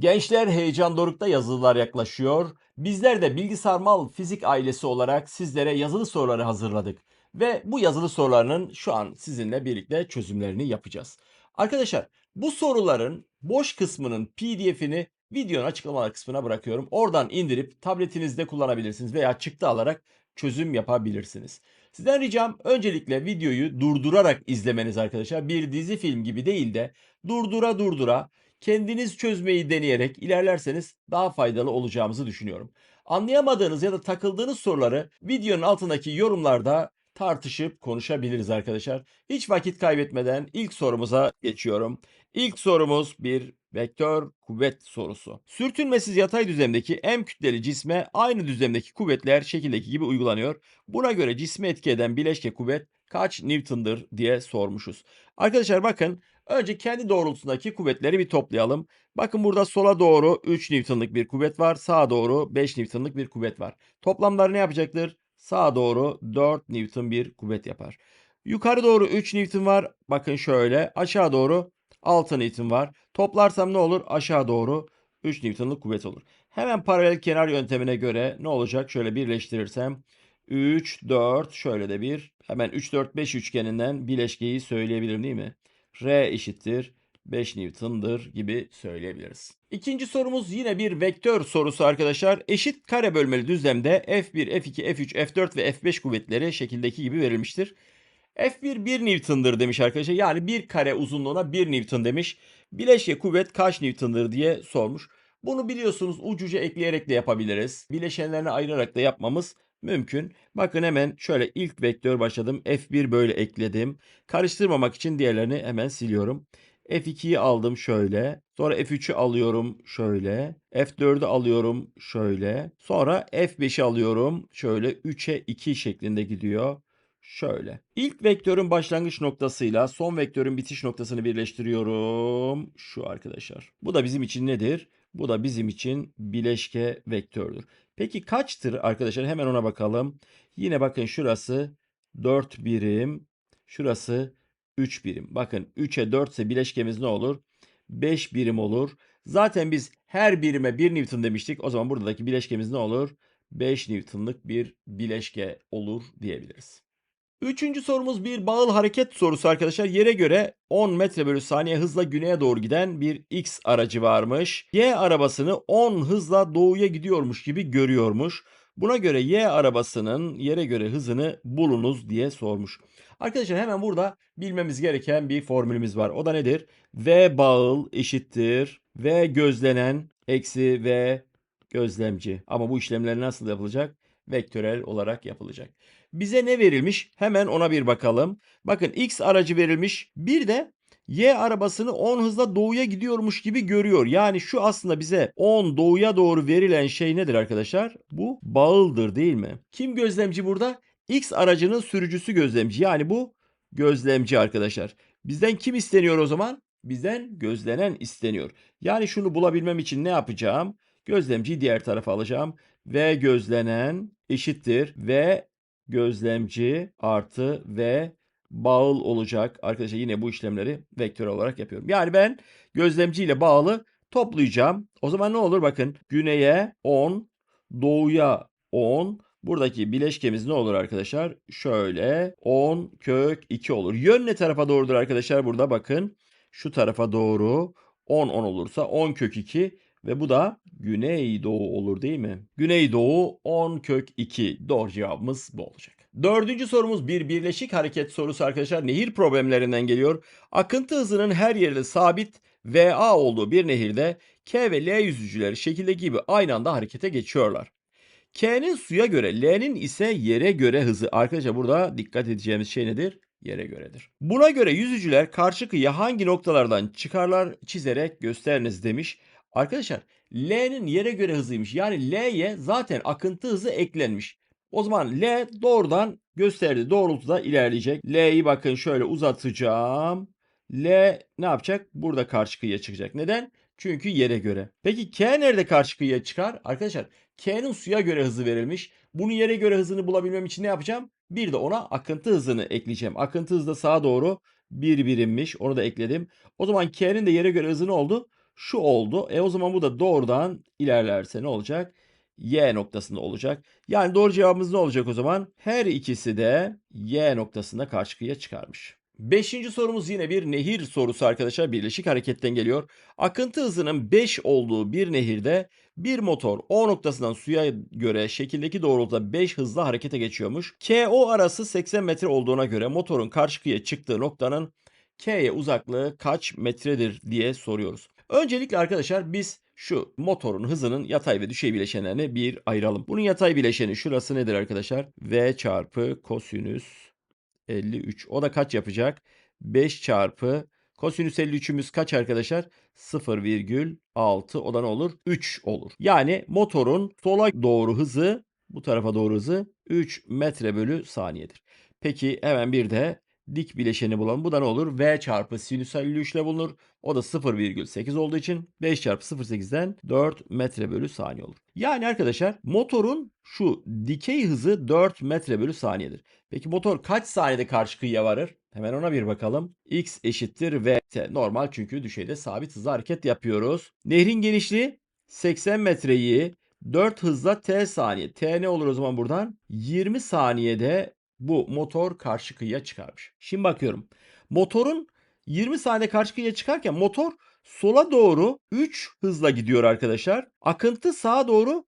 Gençler heyecan dorukta yazılılar yaklaşıyor. Bizler de Bilgisayar Mal Fizik ailesi olarak sizlere yazılı soruları hazırladık. Ve bu yazılı sorularının şu an sizinle birlikte çözümlerini yapacağız. Arkadaşlar bu soruların boş kısmının pdf'ini videonun açıklamalar kısmına bırakıyorum. Oradan indirip tabletinizde kullanabilirsiniz veya çıktı alarak çözüm yapabilirsiniz. Sizden ricam öncelikle videoyu durdurarak izlemeniz arkadaşlar. Bir dizi film gibi değil de durdura durdura kendiniz çözmeyi deneyerek ilerlerseniz daha faydalı olacağımızı düşünüyorum. Anlayamadığınız ya da takıldığınız soruları videonun altındaki yorumlarda tartışıp konuşabiliriz arkadaşlar. Hiç vakit kaybetmeden ilk sorumuza geçiyorum. İlk sorumuz bir vektör kuvvet sorusu. Sürtünmesiz yatay düzlemdeki M kütleli cisme aynı düzlemdeki kuvvetler şekildeki gibi uygulanıyor. Buna göre cismi etki eden bileşke kuvvet kaç Newton'dır diye sormuşuz. Arkadaşlar bakın önce kendi doğrultusundaki kuvvetleri bir toplayalım. Bakın burada sola doğru 3 Newton'lık bir kuvvet var. Sağa doğru 5 Newton'lık bir kuvvet var. Toplamları ne yapacaktır? Sağa doğru 4 Newton bir kuvvet yapar. Yukarı doğru 3 Newton var. Bakın şöyle. Aşağı doğru 6 Newton var. Toplarsam ne olur? Aşağı doğru 3 Newton'lık kuvvet olur. Hemen paralel kenar yöntemine göre ne olacak? Şöyle birleştirirsem 3, 4, şöyle de bir. Hemen 3, 4, 5 üçgeninden bileşkeyi söyleyebilirim değil mi? R eşittir 5 Newton'dır gibi söyleyebiliriz. İkinci sorumuz yine bir vektör sorusu arkadaşlar. Eşit kare bölmeli düzlemde F1, F2, F3, F4 ve F5 kuvvetleri şekildeki gibi verilmiştir. F1 1 Newton'dır demiş arkadaşlar. Yani bir kare uzunluğuna 1 Newton demiş. Bileşke kuvvet kaç Newton'dır diye sormuş. Bunu biliyorsunuz ucuca ekleyerek de yapabiliriz. Bileşenlerine ayırarak da yapmamız mümkün. Bakın hemen şöyle ilk vektör başladım. F1 böyle ekledim. Karıştırmamak için diğerlerini hemen siliyorum. F2'yi aldım şöyle. Sonra F3'ü alıyorum şöyle. F4'ü alıyorum şöyle. Sonra F5'i alıyorum. Şöyle 3'e 2 şeklinde gidiyor. Şöyle. İlk vektörün başlangıç noktasıyla son vektörün bitiş noktasını birleştiriyorum. Şu arkadaşlar. Bu da bizim için nedir? Bu da bizim için bileşke vektördür. Peki kaçtır arkadaşlar? Hemen ona bakalım. Yine bakın şurası 4 birim. Şurası 3 birim. Bakın 3'e 4 ise bileşkemiz ne olur? 5 birim olur. Zaten biz her birime 1 Newton demiştik. O zaman buradaki bileşkemiz ne olur? 5 Newton'lık bir bileşke olur diyebiliriz. Üçüncü sorumuz bir bağıl hareket sorusu arkadaşlar. Yere göre 10 metre bölü saniye hızla güneye doğru giden bir X aracı varmış. Y arabasını 10 hızla doğuya gidiyormuş gibi görüyormuş. Buna göre Y arabasının yere göre hızını bulunuz diye sormuş. Arkadaşlar hemen burada bilmemiz gereken bir formülümüz var. O da nedir? V bağıl eşittir V gözlenen eksi V gözlemci. Ama bu işlemler nasıl yapılacak? Vektörel olarak yapılacak. Bize ne verilmiş? Hemen ona bir bakalım. Bakın X aracı verilmiş. Bir de Y arabasını 10 hızla doğuya gidiyormuş gibi görüyor. Yani şu aslında bize 10 doğuya doğru verilen şey nedir arkadaşlar? Bu bağıldır değil mi? Kim gözlemci burada? X aracının sürücüsü gözlemci. Yani bu gözlemci arkadaşlar. Bizden kim isteniyor o zaman? Bizden gözlenen isteniyor. Yani şunu bulabilmem için ne yapacağım? Gözlemciyi diğer tarafa alacağım. Ve gözlenen eşittir. Ve gözlemci artı ve bağıl olacak. Arkadaşlar yine bu işlemleri vektör olarak yapıyorum. Yani ben gözlemci ile bağlı toplayacağım. O zaman ne olur bakın güneye 10, doğuya 10. Buradaki bileşkemiz ne olur arkadaşlar? Şöyle 10 kök 2 olur. Yön ne tarafa doğrudur arkadaşlar? Burada bakın şu tarafa doğru 10 10 olursa 10 kök 2 ve bu da Güneydoğu olur değil mi? Güneydoğu 10 kök 2. Doğru cevabımız bu olacak. Dördüncü sorumuz bir birleşik hareket sorusu arkadaşlar. Nehir problemlerinden geliyor. Akıntı hızının her yerde sabit VA olduğu bir nehirde K ve L yüzücüleri şekilde gibi aynı anda harekete geçiyorlar. K'nin suya göre, L'nin ise yere göre hızı. Arkadaşlar burada dikkat edeceğimiz şey nedir? Yere göredir. Buna göre yüzücüler karşı kıyıya hangi noktalardan çıkarlar çizerek gösteriniz demiş. Arkadaşlar L'nin yere göre hızıymış. Yani L'ye zaten akıntı hızı eklenmiş. O zaman L doğrudan gösterdiği doğrultuda ilerleyecek. L'yi bakın şöyle uzatacağım. L ne yapacak? Burada karşı kıyıya çıkacak. Neden? Çünkü yere göre. Peki K nerede karşı kıyıya çıkar? Arkadaşlar K'nin suya göre hızı verilmiş. Bunun yere göre hızını bulabilmem için ne yapacağım? Bir de ona akıntı hızını ekleyeceğim. Akıntı hızı da sağa doğru bir birimmiş. Onu da ekledim. O zaman K'nin de yere göre hızı ne oldu? Şu oldu. E o zaman bu da doğrudan ilerlerse ne olacak? Y noktasında olacak. Yani doğru cevabımız ne olacak o zaman? Her ikisi de Y noktasında karşı kıyıya çıkarmış. Beşinci sorumuz yine bir nehir sorusu arkadaşlar. Birleşik hareketten geliyor. Akıntı hızının 5 olduğu bir nehirde bir motor O noktasından suya göre şekildeki doğrultuda 5 hızla harekete geçiyormuş. KO arası 80 metre olduğuna göre motorun karşı kıyıya çıktığı noktanın K'ye uzaklığı kaç metredir diye soruyoruz. Öncelikle arkadaşlar biz şu motorun hızının yatay ve düşey bileşenlerini bir ayıralım. Bunun yatay bileşeni şurası nedir arkadaşlar? V çarpı kosinüs 53. O da kaç yapacak? 5 çarpı kosinüs 53'ümüz kaç arkadaşlar? 0,6 o da ne olur? 3 olur. Yani motorun sola doğru hızı bu tarafa doğru hızı 3 metre bölü saniyedir. Peki hemen bir de dik bileşeni bulalım. Bu da ne olur? V çarpı sinüs 53 ile bulunur. O da 0,8 olduğu için 5 çarpı 0,8'den 4 metre bölü saniye olur. Yani arkadaşlar motorun şu dikey hızı 4 metre bölü saniyedir. Peki motor kaç saniyede karşı kıyıya varır? Hemen ona bir bakalım. X eşittir V. Normal çünkü düşeyde sabit hızla hareket yapıyoruz. Nehrin genişliği 80 metreyi 4 hızla T saniye. T ne olur o zaman buradan? 20 saniyede bu motor karşı kıyıya çıkarmış. Şimdi bakıyorum. Motorun 20 saniyede karşı kıyıya çıkarken motor sola doğru 3 hızla gidiyor arkadaşlar. Akıntı sağa doğru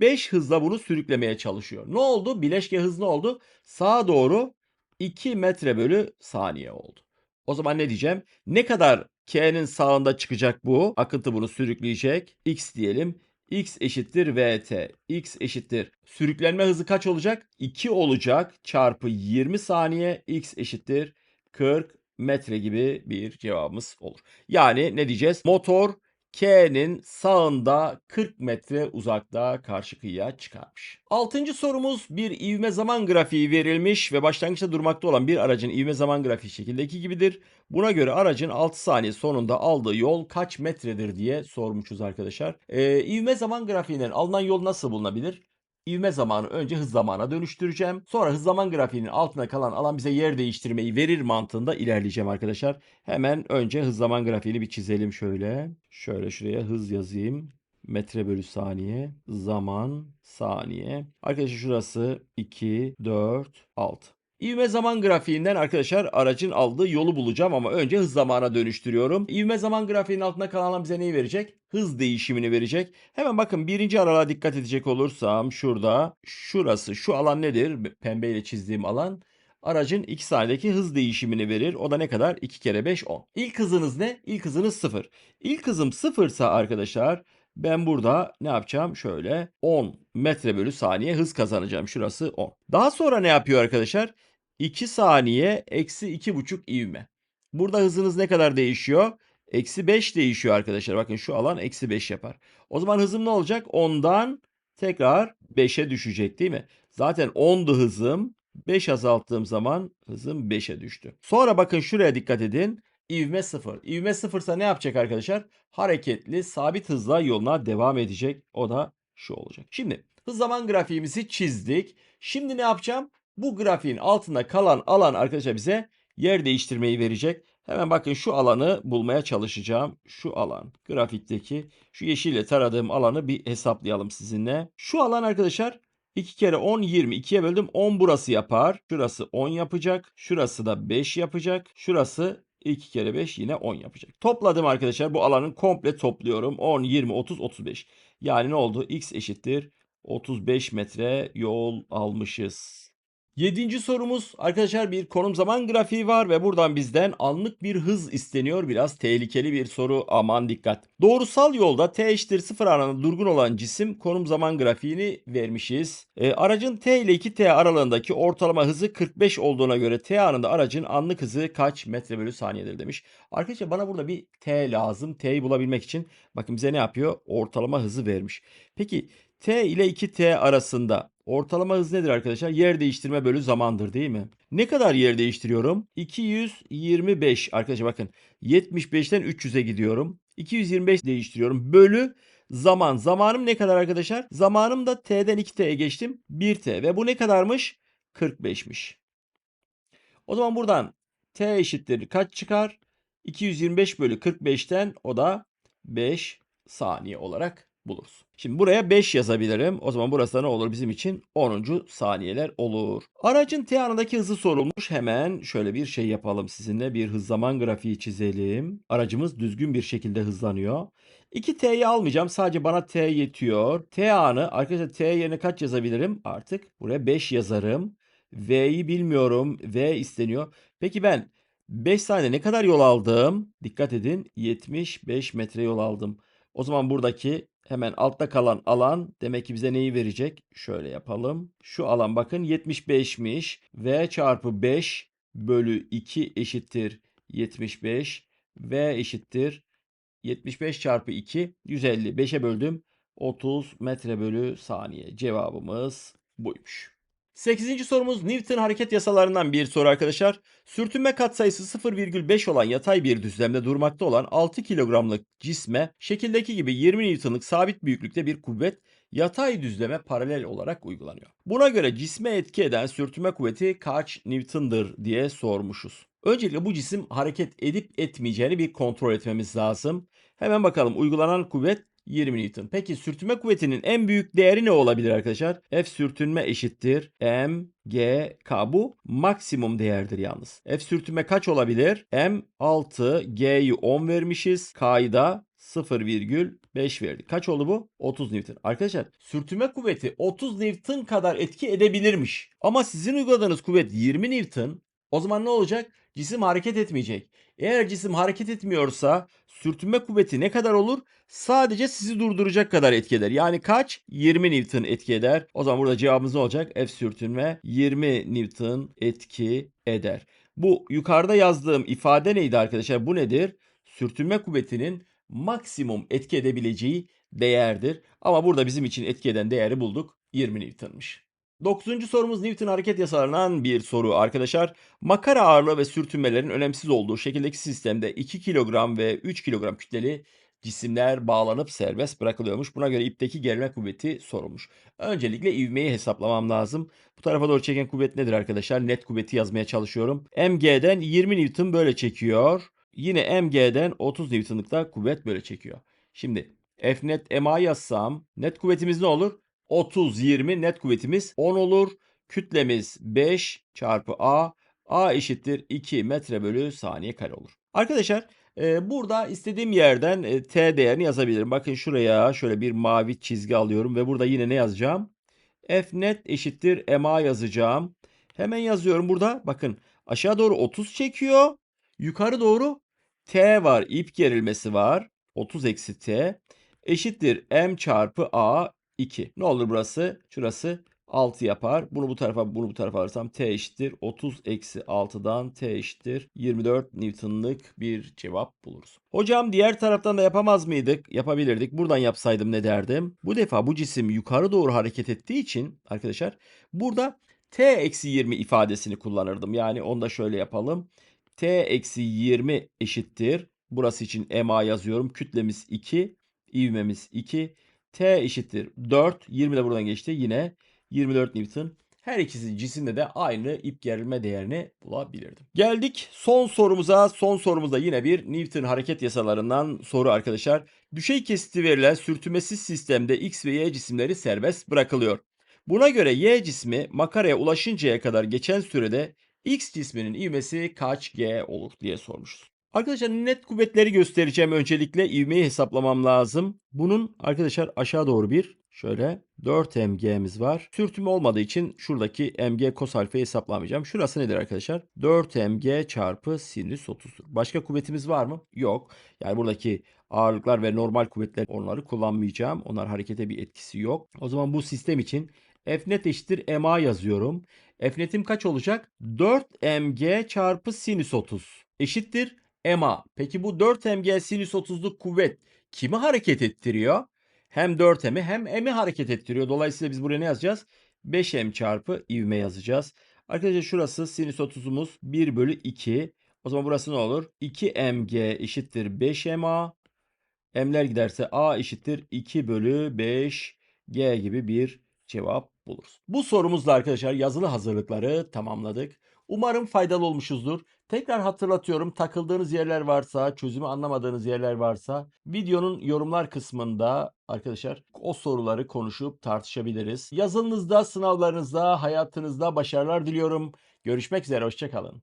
5 hızla bunu sürüklemeye çalışıyor. Ne oldu? Bileşke hız ne oldu? Sağa doğru 2 metre bölü saniye oldu. O zaman ne diyeceğim? Ne kadar K'nin sağında çıkacak bu? Akıntı bunu sürükleyecek. X diyelim. X eşittir VT. X eşittir. Sürüklenme hızı kaç olacak? 2 olacak çarpı 20 saniye. X eşittir 40 metre gibi bir cevabımız olur. Yani ne diyeceğiz? Motor K'nin sağında 40 metre uzakta karşı kıyıya çıkarmış. Altıncı sorumuz bir ivme zaman grafiği verilmiş ve başlangıçta durmakta olan bir aracın ivme zaman grafiği şekildeki gibidir. Buna göre aracın 6 saniye sonunda aldığı yol kaç metredir diye sormuşuz arkadaşlar. Ee, ivme zaman grafiğinden alınan yol nasıl bulunabilir? İvme zamanı önce hız zamana dönüştüreceğim. Sonra hız zaman grafiğinin altına kalan alan bize yer değiştirmeyi verir mantığında ilerleyeceğim arkadaşlar. Hemen önce hız zaman grafiğini bir çizelim şöyle. Şöyle şuraya hız yazayım. Metre bölü saniye, zaman, saniye. Arkadaşlar şurası 2, 4, 6. İvme zaman grafiğinden arkadaşlar aracın aldığı yolu bulacağım ama önce hız zamana dönüştürüyorum. İvme zaman grafiğinin altında kalan alan bize neyi verecek? Hız değişimini verecek. Hemen bakın birinci aralığa dikkat edecek olursam şurada şurası şu alan nedir? Pembeyle çizdiğim alan aracın 2 saniyedeki hız değişimini verir. O da ne kadar? 2 kere 5 10. İlk hızınız ne? İlk hızınız 0. İlk hızım 0 ise arkadaşlar ben burada ne yapacağım? Şöyle 10 metre bölü saniye hız kazanacağım. Şurası 10. Daha sonra ne yapıyor arkadaşlar? 2 saniye eksi 2,5 ivme. Burada hızınız ne kadar değişiyor? Eksi 5 değişiyor arkadaşlar. Bakın şu alan eksi 5 yapar. O zaman hızım ne olacak? 10'dan tekrar 5'e düşecek değil mi? Zaten 10'du hızım. 5 azalttığım zaman hızım 5'e düştü. Sonra bakın şuraya dikkat edin. İvme 0. İvme 0 ise ne yapacak arkadaşlar? Hareketli sabit hızla yoluna devam edecek. O da şu olacak. Şimdi hız zaman grafiğimizi çizdik. Şimdi ne yapacağım? Bu grafiğin altında kalan alan arkadaşlar bize yer değiştirmeyi verecek. Hemen bakın şu alanı bulmaya çalışacağım. Şu alan grafikteki şu yeşille taradığım alanı bir hesaplayalım sizinle. Şu alan arkadaşlar 2 kere 10 20. 2'ye böldüm 10 burası yapar. Şurası 10 yapacak. Şurası da 5 yapacak. Şurası 2 kere 5 yine 10 yapacak. Topladım arkadaşlar. Bu alanın komple topluyorum. 10, 20, 30, 35. Yani ne oldu? X eşittir 35 metre yol almışız. Yedinci sorumuz arkadaşlar bir konum zaman grafiği var ve buradan bizden anlık bir hız isteniyor. Biraz tehlikeli bir soru aman dikkat. Doğrusal yolda t eşittir 0 anında durgun olan cisim konum zaman grafiğini vermişiz. E, aracın t ile 2t aralığındaki ortalama hızı 45 olduğuna göre t anında aracın anlık hızı kaç metre bölü saniyedir demiş. Arkadaşlar bana burada bir t lazım. T'yi bulabilmek için bakın bize ne yapıyor? Ortalama hızı vermiş. Peki t ile 2t arasında Ortalama hız nedir arkadaşlar? Yer değiştirme bölü zamandır değil mi? Ne kadar yer değiştiriyorum? 225 arkadaşlar bakın 75'ten 300'e gidiyorum. 225 değiştiriyorum. Bölü zaman. Zamanım ne kadar arkadaşlar? Zamanım da t'den 2t'ye geçtim. 1t ve bu ne kadarmış? 45'miş. O zaman buradan t eşittir kaç çıkar? 225 bölü 45'ten o da 5 saniye olarak buluruz. Şimdi buraya 5 yazabilirim. O zaman burası da ne olur bizim için? 10. saniyeler olur. Aracın t anındaki hızı sorulmuş. Hemen şöyle bir şey yapalım sizinle. Bir hız zaman grafiği çizelim. Aracımız düzgün bir şekilde hızlanıyor. 2T'yi almayacağım. Sadece bana T yetiyor. T anı arkadaşlar T yerine kaç yazabilirim? Artık buraya 5 yazarım. V'yi bilmiyorum. V isteniyor. Peki ben 5 saniye ne kadar yol aldım? Dikkat edin 75 metre yol aldım. O zaman buradaki hemen altta kalan alan demek ki bize neyi verecek? Şöyle yapalım. Şu alan bakın 75'miş. V çarpı 5 bölü 2 eşittir 75. V eşittir 75 çarpı 2 150. 5'e böldüm. 30 metre bölü saniye. Cevabımız buymuş. 8. sorumuz Newton hareket yasalarından bir soru arkadaşlar. Sürtünme katsayısı 0,5 olan yatay bir düzlemde durmakta olan 6 kilogramlık cisme şekildeki gibi 20 Newton'lık sabit büyüklükte bir kuvvet yatay düzleme paralel olarak uygulanıyor. Buna göre cisme etki eden sürtünme kuvveti kaç Newton'dır diye sormuşuz. Öncelikle bu cisim hareket edip etmeyeceğini bir kontrol etmemiz lazım. Hemen bakalım uygulanan kuvvet 20 Newton. Peki sürtünme kuvvetinin en büyük değeri ne olabilir arkadaşlar? F sürtünme eşittir M G K bu maksimum değerdir yalnız. F sürtünme kaç olabilir? M 6 G'yi 10 vermişiz. K'yı da 0,5 verdik. Kaç oldu bu? 30 Newton. Arkadaşlar sürtünme kuvveti 30 Newton kadar etki edebilirmiş. Ama sizin uyguladığınız kuvvet 20 Newton. O zaman ne olacak? Cisim hareket etmeyecek. Eğer cisim hareket etmiyorsa sürtünme kuvveti ne kadar olur? Sadece sizi durduracak kadar etki eder. Yani kaç? 20 Newton etki eder. O zaman burada cevabımız ne olacak? F sürtünme 20 Newton etki eder. Bu yukarıda yazdığım ifade neydi arkadaşlar? Bu nedir? Sürtünme kuvvetinin maksimum etki edebileceği değerdir. Ama burada bizim için etki eden değeri bulduk. 20 Newton'mış. 9. sorumuz Newton hareket yasalarından bir soru arkadaşlar. Makara ağırlığı ve sürtünmelerin önemsiz olduğu şekildeki sistemde 2 kilogram ve 3 kilogram kütleli cisimler bağlanıp serbest bırakılıyormuş. Buna göre ipteki gerilme kuvveti sorulmuş. Öncelikle ivmeyi hesaplamam lazım. Bu tarafa doğru çeken kuvvet nedir arkadaşlar? Net kuvveti yazmaya çalışıyorum. MG'den 20 Newton böyle çekiyor. Yine MG'den 30 Newton'lık da kuvvet böyle çekiyor. Şimdi F net MA yazsam net kuvvetimiz ne olur? 30, 20 net kuvvetimiz 10 olur. Kütlemiz 5 çarpı A. A eşittir 2 metre bölü saniye kare olur. Arkadaşlar e, burada istediğim yerden e, T değerini yazabilirim. Bakın şuraya şöyle bir mavi çizgi alıyorum ve burada yine ne yazacağım? F net eşittir MA yazacağım. Hemen yazıyorum burada. Bakın aşağı doğru 30 çekiyor. Yukarı doğru T var. ip gerilmesi var. 30 eksi T eşittir M çarpı A 2. Ne olur burası? Şurası 6 yapar. Bunu bu tarafa bunu bu tarafa alırsam T eşittir 30 eksi 6'dan T eşittir 24 Newton'lık bir cevap buluruz. Hocam diğer taraftan da yapamaz mıydık? Yapabilirdik. Buradan yapsaydım ne derdim? Bu defa bu cisim yukarı doğru hareket ettiği için arkadaşlar burada T eksi 20 ifadesini kullanırdım. Yani onu da şöyle yapalım. T eksi 20 eşittir. Burası için MA yazıyorum. Kütlemiz 2. ivmemiz 2. T eşittir 4. 20 de buradan geçti. Yine 24 Newton. Her ikisi cisimde de aynı ip gerilme değerini bulabilirdim. Geldik son sorumuza. Son sorumuzda yine bir Newton hareket yasalarından soru arkadaşlar. Düşey kesiti verilen sürtünmesiz sistemde X ve Y cisimleri serbest bırakılıyor. Buna göre Y cismi makaraya ulaşıncaya kadar geçen sürede X cisminin ivmesi kaç G olur diye sormuşuz. Arkadaşlar net kuvvetleri göstereceğim. Öncelikle ivmeyi hesaplamam lazım. Bunun arkadaşlar aşağı doğru bir şöyle 4 mg'miz var. Sürtünme olmadığı için şuradaki mg kos alfayı hesaplamayacağım. Şurası nedir arkadaşlar? 4 mg çarpı sinüs 30'dur. Başka kuvvetimiz var mı? Yok. Yani buradaki ağırlıklar ve normal kuvvetler onları kullanmayacağım. Onlar harekete bir etkisi yok. O zaman bu sistem için F net eşittir MA yazıyorum. F netim kaç olacak? 4 mg çarpı sinüs 30 eşittir MA. Peki bu 4 mg sinüs 30'luk kuvvet kimi hareket ettiriyor? Hem 4m'i hem m'i hareket ettiriyor. Dolayısıyla biz buraya ne yazacağız? 5m çarpı ivme yazacağız. Arkadaşlar şurası sinüs 30'umuz 1 bölü 2. O zaman burası ne olur? 2 mg eşittir 5ma. M'ler giderse a eşittir 2 bölü 5 g gibi bir cevap buluruz. Bu sorumuzla arkadaşlar yazılı hazırlıkları tamamladık. Umarım faydalı olmuşuzdur. Tekrar hatırlatıyorum takıldığınız yerler varsa, çözümü anlamadığınız yerler varsa videonun yorumlar kısmında arkadaşlar o soruları konuşup tartışabiliriz. Yazınızda, sınavlarınızda, hayatınızda başarılar diliyorum. Görüşmek üzere, hoşçakalın.